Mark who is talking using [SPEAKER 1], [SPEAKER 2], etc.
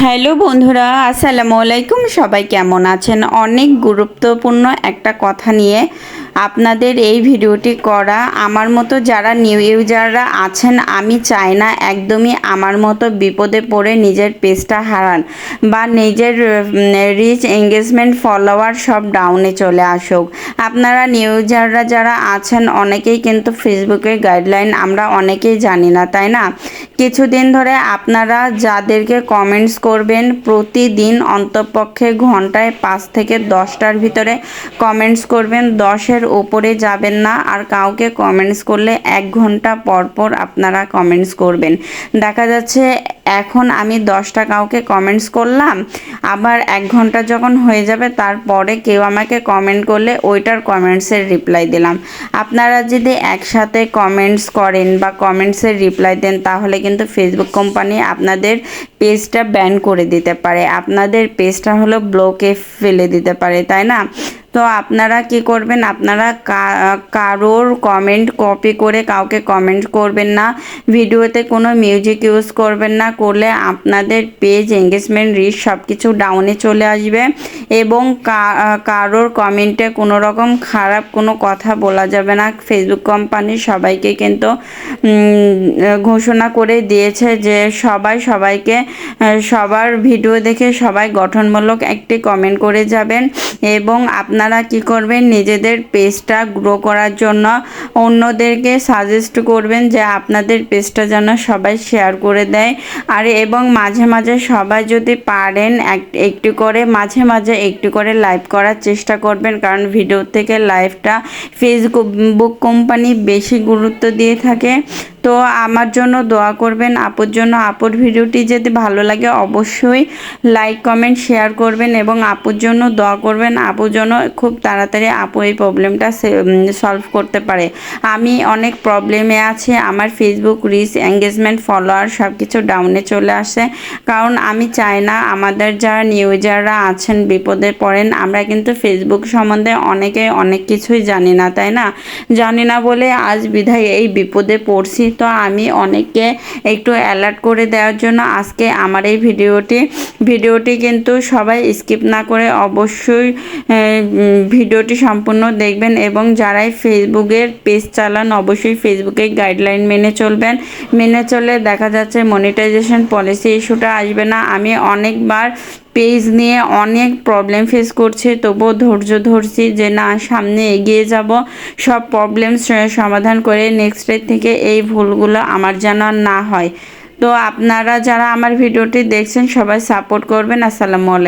[SPEAKER 1] Hello বন্ধুরা আসসালামু আলাইকুম। সবাই কেমন আছেন? অনেক গুরুত্বপূর্ণ একটা কথা নিয়ে আপনাদের এই ভিডিওটি করা আমার মতো যারা নিউ ইউজাররা আছেন, আমি চাই না একদমই আমার মতো বিপদে পড়ে নিজের পেজটা হারান বা নিজের রিচ এঙ্গেজমেন্ট ফলোয়ার সব ডাউনে চলে আসুক। আপনারা নিউ ইউজাররা যারা আছেন, অনেকেই কিন্তু ফেসবুকের গাইডলাইন আমরা অনেকেই জানি না, তাই না? কিছুদিন ধরে আপনারা যাদেরকে কমেন্টস করবেন, প্রতিদিন অন্তপক্ষে ঘন্টায় পাঁচ থেকে দশটার ভিতরে কমেন্টস করবেন, দশের ওপরে যাবেন না আর কাউকে কমেন্টস করলে এক ঘণ্টা পর পর আপনারা কমেন্টস করবেন। দেখা যাচ্ছে এখন আমি দশটা কাউকে কমেন্টস করলাম, আবার এক ঘণ্টা যখন হয়ে যাবে তারপরে কেউ আমাকে কমেন্ট করলে ওইটার কমেন্টসের রিপ্লাই দিলাম। আপনারা যদি একসাথে কমেন্টস করেন বা কমেন্টসের রিপ্লাই দেন তাহলে কিন্তু ফেসবুক কোম্পানি আপনাদের পেজটা ব্যান করে দিতে পারে। আপনাদের পেজটা হলো ব্লকে ফেলে দিতে পারে, তাই না? তো আপনারা কি করবেন? আপনারা কারোর কমেন্ট কপি করে কাউকে কমেন্ট করবেন না। ভিডিওতে কোনো মিউজিক ইউজ করবেন না। করলে আপনাদের পেজ এঙ্গেজমেন্ট রিচ সব কিছু ডাউনে চলে আসবে এবং কারোর কমেন্টে কোনো রকম খারাপ কোনো কথা বলা যাবে না। ফেসবুক কোম্পানি সবাইকে কিন্তু ঘোষণা করে দিয়েছে যে সবাই সবাইকে, সবার ভিডিও দেখে সবাই গঠনমূলক একটি কমেন্ট করে যাবেন এবং আপনারা কি করবেন? নিজেদের পেজটা গ্রো করার জন্য অন্যদেরকে সাজেস্ট করবেন যে আপনাদের পেজটা যেন সবাই শেয়ার করে দেয়। আর এবং মাঝে মাঝে সবাই যদি পারেন একটু করে, মাঝে মাঝে একটু করে লাইভ করার চেষ্টা করবেন। কারণ ভিডিও থেকে লাইভটা ফেসবুক কোম্পানি বেশি গুরুত্ব দিয়ে থাকে। তো আমার জন্য দোয়া করবেন, আপুর জন্য। আপুর ভিডিওটি যদি ভালো লাগে অবশ্যই লাইক কমেন্ট শেয়ার করবেন এবং আপুর জন্য দোয়া করবেন। আপুর জন্য খুব তাড়াতাড়ি আপু এই প্রবলেমটা সলভ করতে পারে। আমি অনেক প্রবলেমে আছি। আমার ফেসবুক রিচ এঙ্গেজমেন্ট ফলোয়ার সব কিছু ডাউনে চলে আসে। কারণ আমি চাই না আমাদের যারা নিউজাররা আছেন, বিপদে পড়েন, আমরা কিন্তু ফেসবুক সম্বন্ধে অনেকে অনেক কিছুই জানি না, তাই না? জানি না বলে আজ বিধায় এই বিপদে পড়ছি। তো আমি অনেককে একটু অ্যালার্ট করে দেওয়ার জন্য আজকে আমার এই ভিডিওটি। ভিডিওটি কিন্তু সবাই স্কিপ না করে অবশ্যই ভিডিওটি সম্পূর্ণ দেখবেন এবং যারাই ফেসবুকের পেজ চালান অবশ্যই ফেসবুকের গাইডলাইন মেনে চলবেন। মেনে চলে দেখা যাচ্ছে মনিটাইজেশন পলিসি ইস্যুটা আসবে না। আমি অনেকবার পেজ নিয়ে অনেক প্রবলেম ফেস করছে, তবুও ধৈর্য ধরছি যে না, সামনে এগিয়ে যাব। সব প্রবলেম সমাধান করে নেক্সট ডে থেকে এই ভুলগুলো আমার যেন না হয়। তো আপনারা যারা আমার ভিডিওটি দেখছেন সবাই সাপোর্ট করবেন। আসসালামু আলাইকুম।